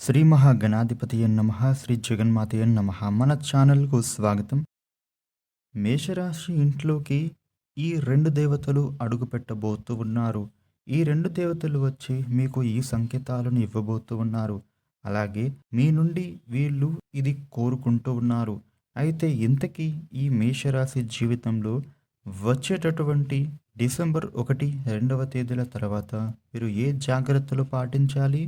శ్రీ మహాగణాధిపతి నమ శ్రీ జగన్మాత నమ. మన ఛానల్కు స్వాగతం. మేషరాశి ఇంట్లోకి ఈ రెండు దేవతలు అడుగు పెట్టబోతూ ఉన్నారు. ఈ రెండు దేవతలు వచ్చి మీకు ఈ సంకేతాలను ఇవ్వబోతూ ఉన్నారు. అలాగే మీ నుండి వీళ్ళు ఇది కోరుకుంటూ ఉన్నారు. అయితే ఇంతకీ ఈ మేషరాశి జీవితంలో వచ్చేటటువంటి డిసెంబర్ ఒకటి రెండవ తేదీల తర్వాత మీరు ఏ జాగ్రత్తలు పాటించాలి?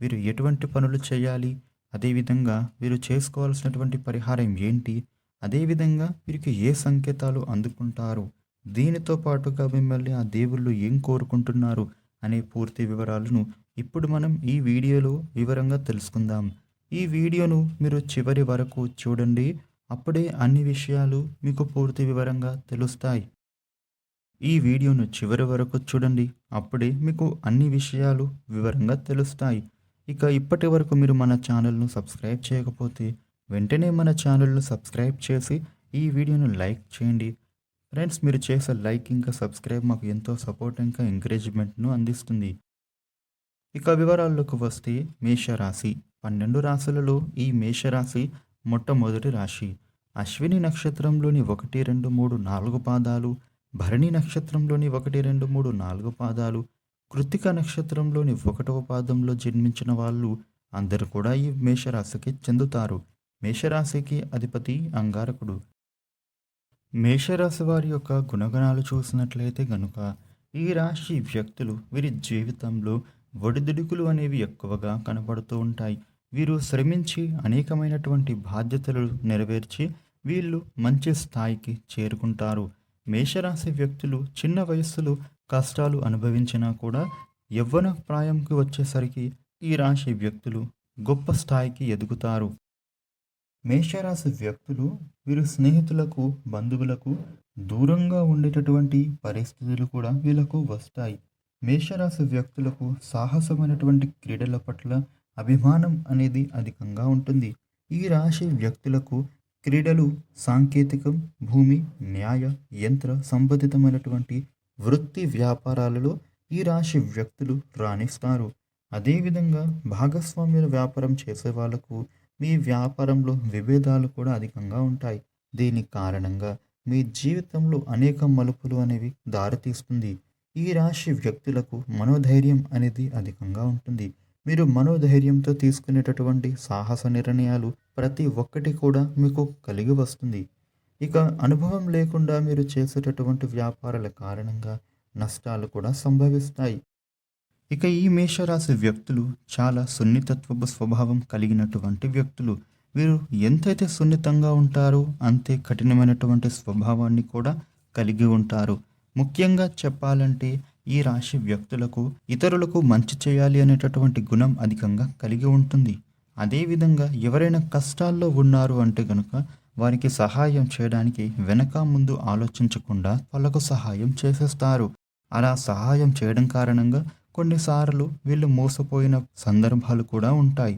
వీరు ఎటువంటి పనులు చేయాలి? అదేవిధంగా వీరు చేసుకోవాల్సినటువంటి పరిహారం ఏంటి? అదేవిధంగా వీరికి ఏ సంకేతాలు అందుకుంటారు? దీనితో పాటుగా మిమ్మల్ని ఆ దేవుళ్ళు ఏం కోరుకుంటున్నారు? అనే పూర్తి వివరాలను ఇప్పుడు మనం ఈ వీడియోలో వివరంగా తెలుసుకుందాం. ఈ వీడియోను మీరు చివరి వరకు చూడండి. అప్పుడే అన్ని విషయాలు మీకు పూర్తి వివరంగా తెలుస్తాయి. ఈ వీడియోను చివరి వరకు చూడండి. అప్పుడే మీకు అన్ని విషయాలు వివరంగా తెలుస్తాయి. ఇక ఇప్పటి వరకు మీరు మన ఛానల్ను సబ్స్క్రైబ్ చేయకపోతే వెంటనే మన ఛానల్ను సబ్స్క్రైబ్ చేసి ఈ వీడియోను లైక్ చేయండి. ఫ్రెండ్స్ మీరు చేసే లైక్ ఇంకా సబ్స్క్రైబ్ మాకు ఎంతో సపోర్ట్ ఇంకా ఎంకరేజ్మెంట్ను అందిస్తుంది. ఇక వివరాల్లోకి వస్తే మేషరాశి. పన్నెండు రాశులలో ఈ మేషరాశి మొట్టమొదటి రాశి. అశ్విని నక్షత్రంలోని ఒకటి రెండు మూడు నాలుగు పాదాలు భరణి నక్షత్రంలోని ఒకటి రెండు మూడు నాలుగు పాదాలు కృత్తిక నక్షత్రంలోని ఒకటవ పాదంలో జన్మించిన వాళ్ళు అందరూ కూడా ఈ మేషరాశికి చెందుతారు. మేషరాశికి అధిపతి అంగారకుడు. మేషరాశి వారి యొక్క గుణగణాలు చూసినట్లయితే గనుక ఈ రాశి వ్యక్తులు వీరి జీవితంలో ఒడిదుడుకులు అనేవి ఎక్కువగా కనబడుతూ ఉంటాయి. వీరు శ్రమించి అనేకమైనటువంటి బాధ్యతలు నెరవేర్చి వీళ్ళు మంచి స్థాయికి చేరుకుంటారు. మేషరాశి వ్యక్తులు చిన్న వయస్సులో కష్టాలు అనుభవించినా కూడా యవ్వన ప్రాయంకి వచ్చేసరికి ఈ రాశి వ్యక్తులు గొప్ప స్థాయికి ఎదుగుతారు. మేషరాశి వ్యక్తులు వీరు స్నేహితులకు బంధువులకు దూరంగా ఉండేటటువంటి పరిస్థితులు కూడా వీళ్ళకు వస్తాయి. మేషరాశి వ్యక్తులకు సాహసమైనటువంటి క్రీడల పట్ల అభిమానం అనేది అధికంగా ఉంటుంది. ఈ రాశి వ్యక్తులకు క్రీడలు సాంకేతికం భూమి న్యాయ యంత్ర సంబంధితమైనటువంటి వృత్తి వ్యాపారాలలో ఈ రాశి వ్యక్తులు రాణిస్తారు. అదేవిధంగా భాగస్వామ్యుల వ్యాపారం చేసే వాళ్ళకు మీ వ్యాపారంలో విభేదాలు కూడా అధికంగా ఉంటాయి. దీని కారణంగా మీ జీవితంలో అనేక మలుపులు అనేవి దారితీస్తుంది ఈ రాశి వ్యక్తులకు మనోధైర్యం అనేది అధికంగా ఉంటుంది. మీరు మనోధైర్యంతో తీసుకునేటటువంటి సాహస నిర్ణయాలు ప్రతి ఒక్కటి కూడా మీకు కలిగి వస్తుంది. ఇక అనుభవం లేకుండా మీరు చేసేటటువంటి వ్యాపారాల కారణంగా నష్టాలు కూడా సంభవిస్తాయి. ఇక ఈ మేషరాశి వ్యక్తులు చాలా సున్నితత్వపు స్వభావం కలిగినటువంటి వ్యక్తులు. వీరు ఎంతైతే సున్నితంగా ఉంటారో అంతే కఠినమైనటువంటి స్వభావాన్ని కూడా కలిగి ఉంటారు. ముఖ్యంగా చెప్పాలంటే ఈ రాశి వ్యక్తులకు ఇతరులకు మంచి చేయాలి అనేటటువంటి గుణం అధికంగా కలిగి ఉంటుంది. అదేవిధంగా ఎవరైనా కష్టాల్లో ఉన్నారు అంటే కనుక వారికి సహాయం చేయడానికి వెనక ముందు ఆలోచించకుండా వాళ్ళకు సహాయం చేసేస్తారు. అలా సహాయం చేయడం కారణంగా కొన్నిసార్లు వీళ్ళు మోసపోయిన సందర్భాలు కూడా ఉంటాయి.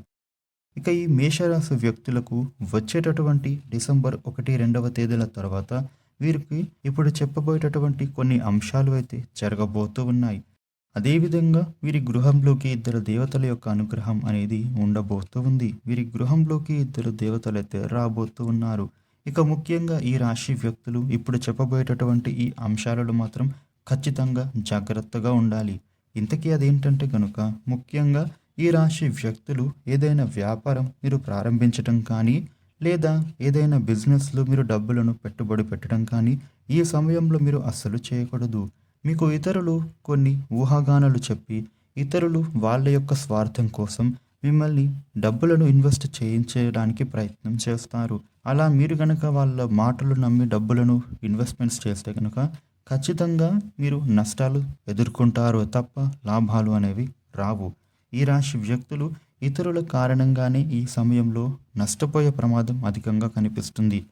ఇక ఈ మేషరాశి వ్యక్తులకు వచ్చేటటువంటి డిసెంబర్ ఒకటి రెండవ తేదీల తర్వాత వీరికి ఇప్పుడు చెప్పబోయేటటువంటి కొన్ని అంశాలు అయితే జరగబోతూ ఉన్నాయి. అదేవిధంగా వీరి గృహంలోకి ఇద్దరు దేవతల యొక్క అనుగ్రహం అనేది ఉండబోతూ ఉంది. వీరి గృహంలోకి ఇద్దరు దేవతలు అయితే రాబోతూ ఉన్నారు. ఇక ముఖ్యంగా ఈ రాశి వ్యక్తులు ఇప్పుడు చెప్పబోయేటటువంటి ఈ అంశాలలో మాత్రం ఖచ్చితంగా జాగ్రత్తగా ఉండాలి. ఇంతకీ అదేంటంటే కనుక ముఖ్యంగా ఈ రాశి వ్యక్తులు ఏదైనా వ్యాపారం మీరు ప్రారంభించటం కానీ లేదా ఏదైనా బిజినెస్లో మీరు డబ్బులను పెట్టుబడి పెట్టడం కానీ ఈ సమయంలో మీరు అస్సలు చేయకూడదు. మీకు ఇతరులు కొన్ని ఊహాగానాలు చెప్పి ఇతరులు వాళ్ళ యొక్క స్వార్థం కోసం మిమ్మల్ని డబ్బులను ఇన్వెస్ట్ చేయించడానికి ప్రయత్నం చేస్తారు. అలా మీరు కనుక వాళ్ళ మాటలు నమ్మి డబ్బులను ఇన్వెస్ట్మెంట్స్ చేస్తే కనుక ఖచ్చితంగా మీరు నష్టాలు ఎదుర్కొంటారు తప్ప లాభాలు అనేవి రావు. ఈ రాశి వ్యక్తులు ఇతరుల కారణంగానే ఈ సమయంలో నష్టపోయే ప్రమాదం అధికంగా కనిపిస్తుంది.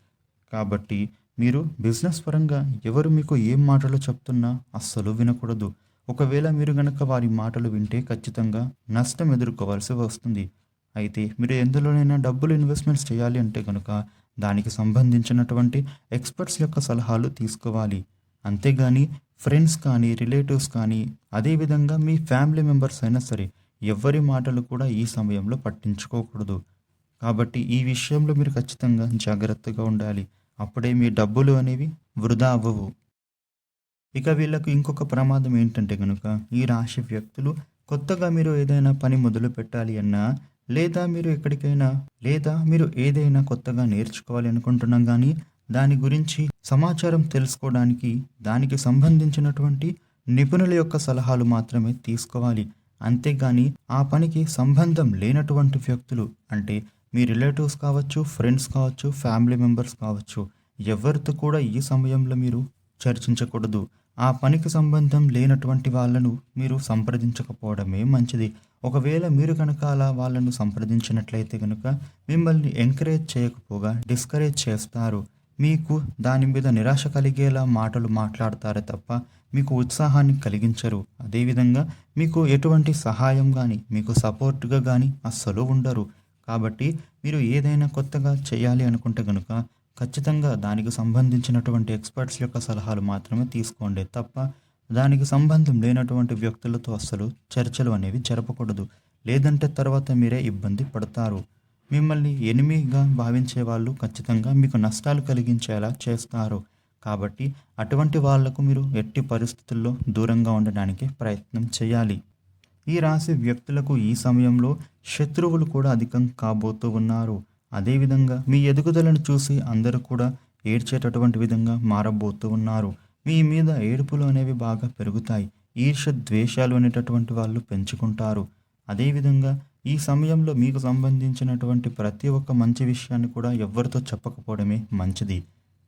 కాబట్టి మీరు బిజినెస్ పరంగా ఎవరు మీకు ఏం మాటలు చెప్తున్నా అస్సలు వినకూడదు. ఒకవేళ మీరు గనక వారి మాటలు వింటే ఖచ్చితంగా నష్టం ఎదుర్కోవాల్సి వస్తుంది. అయితే మీరు ఎందులోనైనా డబ్బులు ఇన్వెస్ట్మెంట్స్ చేయాలి అంటే కనుక దానికి సంబంధించినటువంటి ఎక్స్పర్ట్స్ యొక్క సలహాలు తీసుకోవాలి. అంతేగాని ఫ్రెండ్స్ కానీ రిలేటివ్స్ కానీ అదేవిధంగా మీ ఫ్యామిలీ మెంబర్స్ అయినా సరే ఎవ్వరి మాటలు కూడా ఈ సమయంలో పట్టించుకోకూడదు. కాబట్టి ఈ విషయంలో మీరు ఖచ్చితంగా జాగ్రత్తగా ఉండాలి. అప్పుడే మీ డబ్బులు అనేవి వృధా అవ్వవు. ఇక వీళ్ళకు ఇంకొక ప్రమాదం ఏంటంటే కనుక ఈ రాశి వ్యక్తులు కొత్తగా మీరు ఏదైనా పని మొదలు పెట్టాలి అన్నా లేదా మీరు ఎక్కడికైనా లేదా మీరు ఏదైనా కొత్తగా నేర్చుకోవాలి అనుకుంటున్నాం కానీ దాని గురించి సమాచారం తెలుసుకోవడానికి దానికి సంబంధించినటువంటి నిపుణుల యొక్క సలహాలు మాత్రమే తీసుకోవాలి. అంతేగాని ఆ పనికి సంబంధం లేనటువంటి వ్యక్తులు అంటే మీ రిలేటివ్స్ కావచ్చు ఫ్రెండ్స్ కావచ్చు ఫ్యామిలీ మెంబర్స్ కావచ్చు ఎవరితో కూడా ఈ సమయంలో మీరు చర్చించకూడదు. ఆ పనికి సంబంధం లేనటువంటి వాళ్ళను మీరు సంప్రదించకపోవడమే మంచిది. ఒకవేళ మీరు కనుక అలా వాళ్ళను సంప్రదించినట్లయితే కనుక మిమ్మల్ని ఎంకరేజ్ చేయకపోగా డిస్కరేజ్ చేస్తారు. మీకు దాని మీద నిరాశ కలిగేలా మాటలు మాట్లాడతారే తప్ప మీకు ఉత్సాహాన్ని కలిగించరు. అదేవిధంగా మీకు ఎటువంటి సహాయం కానీ మీకు సపోర్ట్గా కానీ అస్సలు ఉండరు. కాబట్టి మీరు ఏదైనా కొత్తగా చేయాలి అనుకుంటే కనుక ఖచ్చితంగా దానికి సంబంధించినటువంటి ఎక్స్పర్ట్స్ యొక్క సలహాలు మాత్రమే తీసుకోండి తప్ప దానికి సంబంధం లేనటువంటి వ్యక్తులతో అస్సలు చర్చలు అనేవి జరపకూడదు. లేదంటే తర్వాత మీరే ఇబ్బంది పడతారు. మిమ్మల్ని ఎనిమిగా భావించే వాళ్ళు ఖచ్చితంగా మీకు నష్టాలు కలిగించేలా చేస్తారు. కాబట్టి అటువంటి వాళ్ళకు మీరు ఎట్టి పరిస్థితుల్లో దూరంగా ఉండడానికి ప్రయత్నం చేయాలి. ఈ రాశి వ్యక్తులకు ఈ సమయంలో శత్రువులు కూడా అధికం కాబోతూ ఉన్నారు. అదేవిధంగా మీ ఎదుగుదలను చూసి అందరూ కూడా ఏడ్చేటటువంటి విధంగా మారబోతూ ఉన్నారు. మీ మీద ఏడుపులు అనేవి బాగా పెరుగుతాయి. ఈర్ష ద్వేషాలు అనేటటువంటి వాళ్ళు పెంచుకుంటారు. అదేవిధంగా ఈ సమయంలో మీకు సంబంధించినటువంటి ప్రతి ఒక్క మంచి విషయాన్ని కూడా ఎవరితో చెప్పకపోవడమే మంచిది.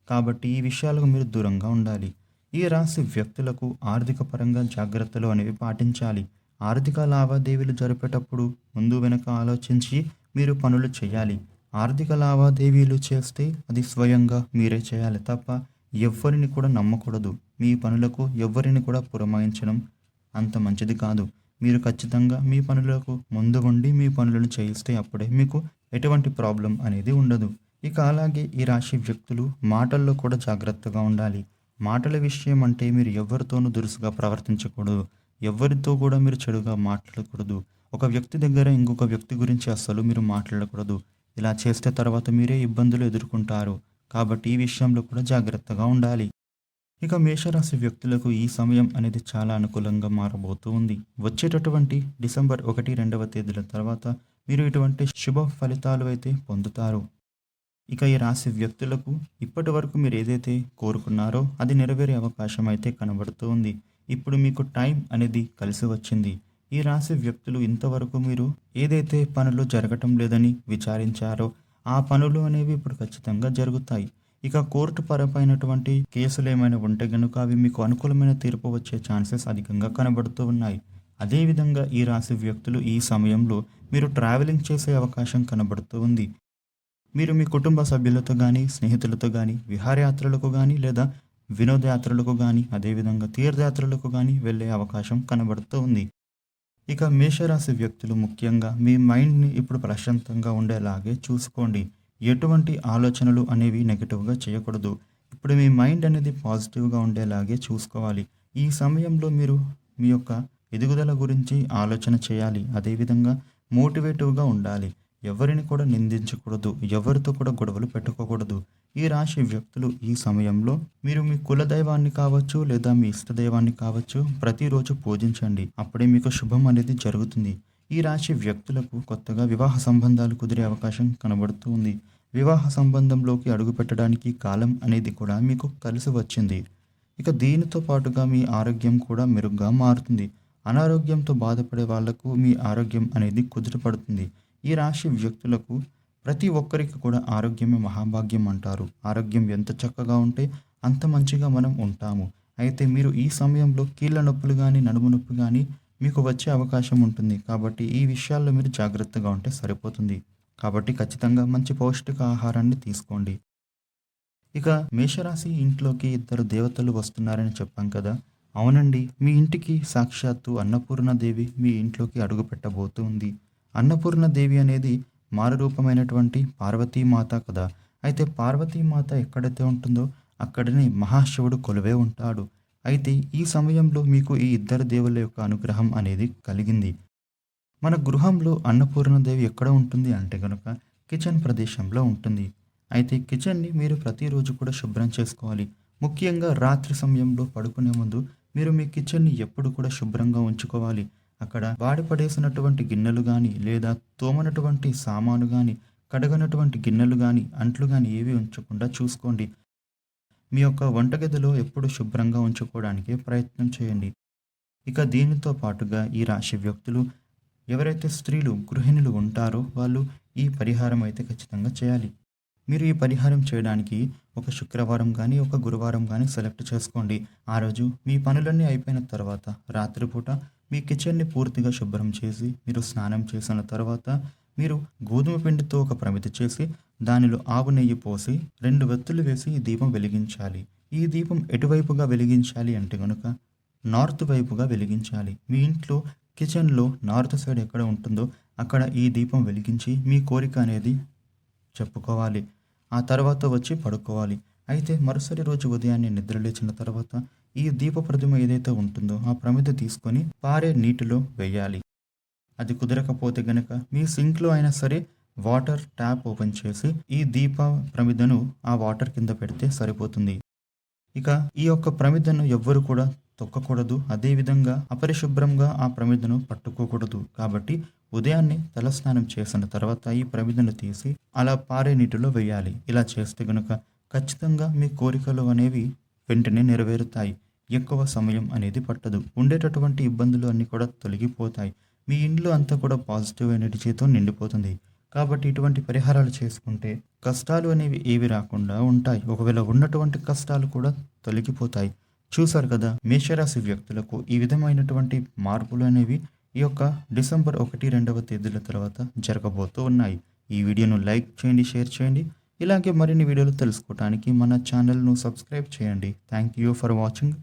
కాబట్టి ఈ విషయాలకు మీరు దూరంగా ఉండాలి. ఈ రాశి వ్యక్తులకు ఆర్థిక పరంగా జాగ్రత్తలు అనేవి పాటించాలి. ఆర్థిక లావాదేవీలు జరిపేటప్పుడు ముందు వెనుక ఆలోచించి మీరు పనులు చేయాలి. ఆర్థిక లావాదేవీలు చేస్తే అది స్వయంగా మీరే చేయాలి తప్ప ఎవ్వరిని కూడా నమ్మకూడదు. మీ పనులకు ఎవ్వరిని కూడా పురమాయించడం అంత మంచిది కాదు. మీరు ఖచ్చితంగా మీ పనులకు ముందు ఉండి మీ పనులను చేయిస్తే అప్పుడే మీకు ఎటువంటి ప్రాబ్లం అనేది ఉండదు. ఇక అలాగే ఈ రాశి వ్యక్తులు మాటల్లో కూడా జాగ్రత్తగా ఉండాలి. మాటల విషయం అంటే మీరు ఎవరితోనూ దురుసుగా ప్రవర్తించకూడదు. ఎవరితో కూడా మీరు చెడుగా మాట్లాడకూడదు. ఒక వ్యక్తి దగ్గర ఇంకొక వ్యక్తి గురించి అస్సలు మీరు మాట్లాడకూడదు. ఇలా చేస్తే తర్వాత మీరే ఇబ్బందులు ఎదుర్కొంటారు. కాబట్టి ఈ విషయంలో కూడా జాగ్రత్తగా ఉండాలి. ఇక మేషరాశి వ్యక్తులకు ఈ సమయం అనేది చాలా అనుకూలంగా మారబోతూ ఉంది. వచ్చేటటువంటి డిసెంబర్ ఒకటి రెండవ తేదీల తర్వాత మీరు ఇటువంటి శుభ ఫలితాలు అయితే పొందుతారు. ఇక ఈ రాశి వ్యక్తులకు ఇప్పటి వరకు మీరు ఏదైతే కోరుకున్నారో అది నెరవేరే అవకాశం అయితే కనబడుతూ ఉంది. ఇప్పుడు మీకు టైం అనేది కలిసి వచ్చింది. ఈ రాశి వ్యక్తులు ఇంతవరకు మీరు ఏదైతే పనులు జరగటం లేదని విచారించారో ఆ పనులు అనేవి ఇప్పుడు ఖచ్చితంగా జరుగుతాయి. ఇక కోర్టు పరపైనటువంటి కేసులు ఏమైనా ఉంటే కనుక అవి మీకు అనుకూలమైన తీర్పు వచ్చే ఛాన్సెస్ అధికంగా కనబడుతూ ఉన్నాయి. అదేవిధంగా ఈ రాశి వ్యక్తులు ఈ సమయంలో మీరు ట్రావెలింగ్ చేసే అవకాశం కనబడుతూ ఉంది. మీరు మీ కుటుంబ సభ్యులతో కానీ స్నేహితులతో కానీ విహారయాత్రలకు కానీ లేదా వినోదయాత్రలకు కానీ అదేవిధంగా తీర్థయాత్రలకు కానీ వెళ్ళే అవకాశం కనబడుతూ ఉంది. ఇక మేషరాశి వ్యక్తులు ముఖ్యంగా మీ మైండ్ని ఇప్పుడు ప్రశాంతంగా ఉండేలాగే చూసుకోండి. ఎటువంటి ఆలోచనలు అనేవి నెగిటివ్గా చేయకూడదు. ఇప్పుడు మీ మైండ్ అనేది పాజిటివ్గా ఉండేలాగే చూసుకోవాలి. ఈ సమయంలో మీరు మీ యొక్క ఎదుగుదల గురించి ఆలోచన చేయాలి. అదేవిధంగా మోటివేటివ్గా ఉండాలి. ఎవరిని కూడా నిందించకూడదు. ఎవరితో కూడా గొడవలు పెట్టుకోకూడదు. ఈ రాశి వ్యక్తులు ఈ సమయంలో మీరు మీ కులదైవాన్ని కావచ్చు లేదా మీ ఇష్టదైవాన్ని కావచ్చు ప్రతిరోజు పూజించండి. అప్పుడే మీకు శుభం అనేది జరుగుతుంది. ఈ రాశి వ్యక్తులకు కొత్తగా వివాహ సంబంధాలు కుదిరే అవకాశం కనబడుతూ ఉంది. వివాహ సంబంధంలోకి అడుగు పెట్టడానికి కాలం అనేది కూడా మీకు కలిసి వచ్చింది. ఇక దీనితో పాటుగా మీ ఆరోగ్యం కూడా మెరుగ్గా మారుతుంది. అనారోగ్యంతో బాధపడే వాళ్ళకు మీ ఆరోగ్యం అనేది కుదుటపడుతుంది ఈ రాశి వ్యక్తులకు ప్రతి ఒక్కరికి కూడా ఆరోగ్యమే మహాభాగ్యం అంటారు. ఆరోగ్యం ఎంత చక్కగా ఉంటే అంత మంచిగా మనం ఉంటాము. అయితే మీరు ఈ సమయంలో కీళ్ళ నొప్పులు కానీ నడుము నొప్పి కానీ మీకు వచ్చే అవకాశం ఉంటుంది. కాబట్టి ఈ విషయాల్లో మీరు జాగ్రత్తగా ఉంటే సరిపోతుంది. కాబట్టి ఖచ్చితంగా మంచి పౌష్టిక ఆహారాన్ని తీసుకోండి. ఇక మేషరాశి ఇంట్లోకి ఇద్దరు దేవతలు వస్తున్నారని చెప్పాం కదా. అవునండి మీ ఇంటికి సాక్షాత్తు అన్నపూర్ణదేవి మీ ఇంట్లోకి అడుగు పెట్టబోతుంది అన్నపూర్ణదేవి అనేది మారురూపమైనటువంటి పార్వతీమాత కదా. అయితే పార్వతీమాత ఎక్కడైతే ఉంటుందో అక్కడనే మహాశివుడు కొలువే ఉంటాడు. అయితే ఈ సమయంలో మీకు ఈ ఇద్దరు దేవుళ్ళ యొక్క అనుగ్రహం అనేది కలిగింది. మన గృహంలో అన్నపూర్ణదేవి ఎక్కడ ఉంటుంది అంటే కనుక కిచెన్ ప్రదేశంలో ఉంటుంది. అయితే కిచెన్ని మీరు ప్రతిరోజు కూడా శుభ్రం చేసుకోవాలి. ముఖ్యంగా రాత్రి సమయంలో పడుకునే ముందు మీరు మీ కిచెన్ని ఎప్పుడు కూడా శుభ్రంగా ఉంచుకోవాలి. అక్కడ వాడిపడేసినటువంటి గిన్నెలు కానీ లేదా తోమనటువంటి సామాను కానీ కడగనటువంటి గిన్నెలు కానీ అంట్లు కానీ ఏవి ఉంచకుండా చూసుకోండి. మీ యొక్క వంటగదిలో ఎప్పుడు శుభ్రంగా ఉంచుకోవడానికి ప్రయత్నం చేయండి. ఇక దీనితో పాటుగా ఈ రాశి వ్యక్తులు ఎవరైతే స్త్రీలు గృహిణులు ఉంటారో వాళ్ళు ఈ పరిహారం అయితే ఖచ్చితంగా చేయాలి. మీరు ఈ పరిహారం చేయడానికి ఒక శుక్రవారం కానీ ఒక గురువారం కానీ సెలెక్ట్ చేసుకోండి. ఆ రోజు మీ పనులన్నీ అయిపోయిన తర్వాత రాత్రిపూట మీ కిచెన్ని పూర్తిగా శుభ్రం చేసి మీరు స్నానం చేసిన తర్వాత మీరు గోధుమ పిండితో ఒక ప్రమితి చేసి దానిలో ఆవు నెయ్యి పోసి రెండు వెత్తులు వేసి ఈ దీపం వెలిగించాలి. ఈ దీపం ఎటువైపుగా వెలిగించాలి అంటే కనుక నార్త్ వైపుగా వెలిగించాలి. మీ ఇంట్లో కిచెన్లో నార్త్ సైడ్ ఎక్కడ ఉంటుందో అక్కడ ఈ దీపం వెలిగించి మీ కోరిక అనేది చెప్పుకోవాలి. ఆ తర్వాత వచ్చి పడుకోవాలి. అయితే మరుసటి రోజు ఉదయాన్నే నిద్ర లేచిన తర్వాత ఈ దీప ప్రతిమ ఏదైతే ఉంటుందో ఆ ప్రమిద తీసుకొని పారే నీటిలో వేయాలి. అది కుదరకపోతే గనక మీ సింక్లో అయినా సరే వాటర్ ట్యాప్ ఓపెన్ చేసి ఈ దీప ప్రమిదను ఆ వాటర్ కింద పెడితే సరిపోతుంది. ఇక ఈ యొక్క ప్రమిదను ఎవ్వరు కూడా తొక్కకూడదు. అదేవిధంగా అపరిశుభ్రంగా ఆ ప్రమిదను పట్టుకోకూడదు. కాబట్టి ఉదయాన్నే తలస్నానం చేసిన తర్వాత ఈ ప్రమిదను తీసి అలా పారే నీటిలో వేయాలి. ఇలా చేస్తే గనుక ఖచ్చితంగా మీ కోరికలు అనేవి వెంటనే నెరవేరుతాయి. ఎక్కువ సమయం అనేది పట్టదు. ఉండేటటువంటి ఇబ్బందులు అన్నీ కూడా తొలగిపోతాయి. మీ ఇంట్లో అంతా కూడా పాజిటివ్ ఎనర్జీతో నిండిపోతుంది. కాబట్టి ఇటువంటి పరిహారాలు చేసుకుంటే కష్టాలు అనేవి ఏవి రాకుండా ఉంటాయి. ఒకవేళ ఉన్నటువంటి కష్టాలు కూడా తొలగిపోతాయి. చూశారు కదా మేషరాశి వ్యక్తులకు ఈ విధమైనటువంటి మార్పులు అనేవి ఈ యొక్క డిసెంబర్ ఒకటి రెండవ తేదీల తర్వాత జరగబోతూ ఉన్నాయి. ఈ వీడియోను లైక్ చేయండి షేర్ చేయండి. ఇలాగే మరిన్ని వీడియోలు తెలుసుకోవడానికి మన ఛానల్ను సబ్స్క్రైబ్ చేయండి. Thank you for watching